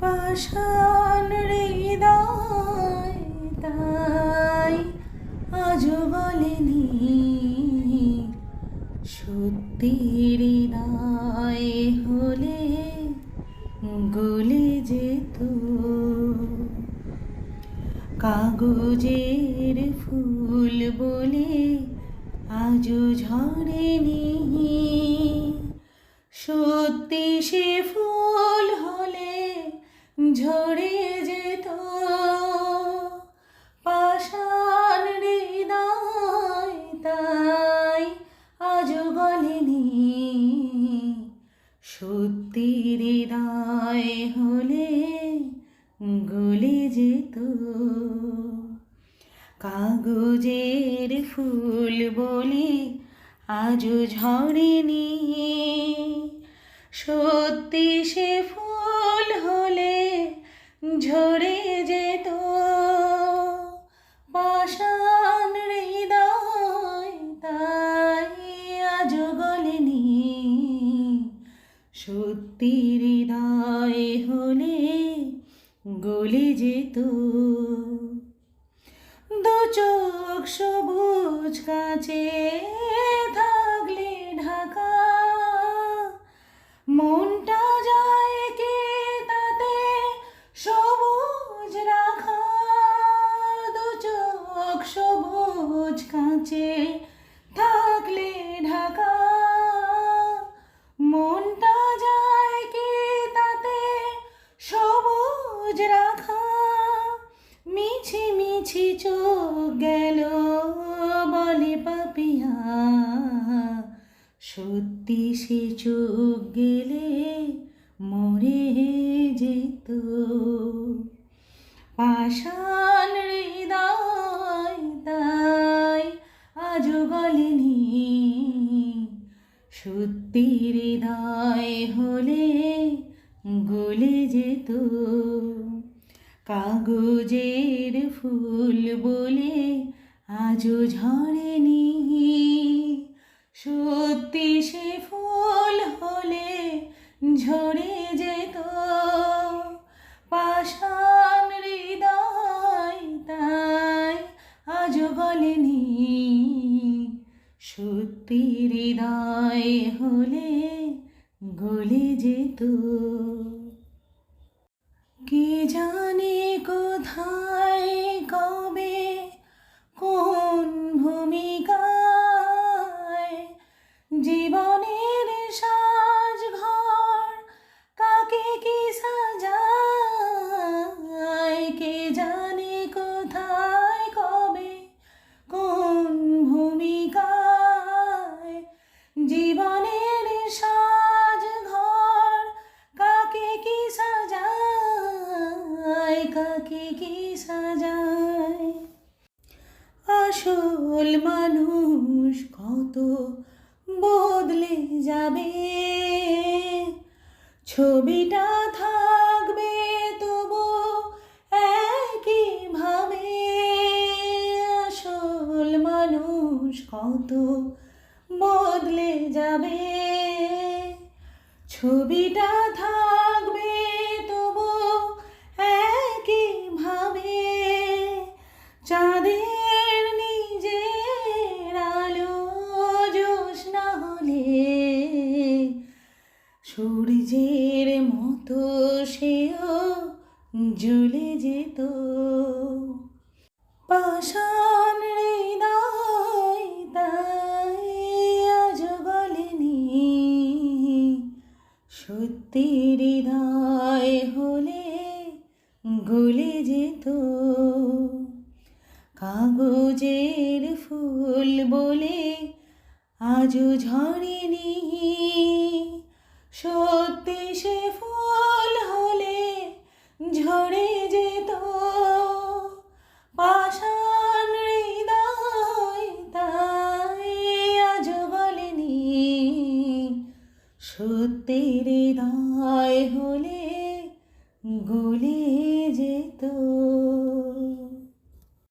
পাষাণ হৃদয় তাই আজও বলেনি সত্যি হৃদয় হলে গলে যেত। কাগজের ফুল বলে আজও ঝরেনি, সত্যি সে ফুল ঝরে যেত পাষাণ হৃদয় তাই আজও গলেনি সত্যি হৃদয় হলে গলে যেত। কাগজের ফুল বলে আজও ঝরেনি। সত্যি সে ফুল গলেনি সত্যি হৃদয় হলে গলে যেত। দু চোখ সবুজ কাছে থাকলে ঢাকা। মনটা যায় কে তাতে সবুজ রাখা। দু চোখ সবুজ কাছে রাখা। মিছি মিছি চোখ গেল বলে পাপিয়া। সত্যি সে চোখ গেলে মরে যেত। পাষাণ হৃদয় তাই আজও বলেনি। সত্যি হৃদয় হলে গলে যেত। কাগজের ফুল বলে আজও ঝরেনি সত্যি সে ফুল হলে ঝরে যেত। পাষাণ হৃদয় তাই আজও গলেনি সত্যি হৃদয় হলে গলে যেত। কে জানে কোথায় কবে সাজায়। আসল মানুষ কত বদলে যাবে? ছবিটা থাকবে তবু একই ভাবে। আসল মানুষ কত বদলে যাবে? ছবিটা থাকবে সূর্যের মতো সেও জ্বলে যেত। পাষাণ হৃদয় তাই আজ সত্যি হৃদয় হলে গলে যেত। কাগজের ফুল বলে আজও ঝরেনি সত্যি সে ফুল হলে ঝরে যেত। পাষাণ হৃদয় তাই আজ বলেনি, সত্যি হৃদয় হলে গলে যেত।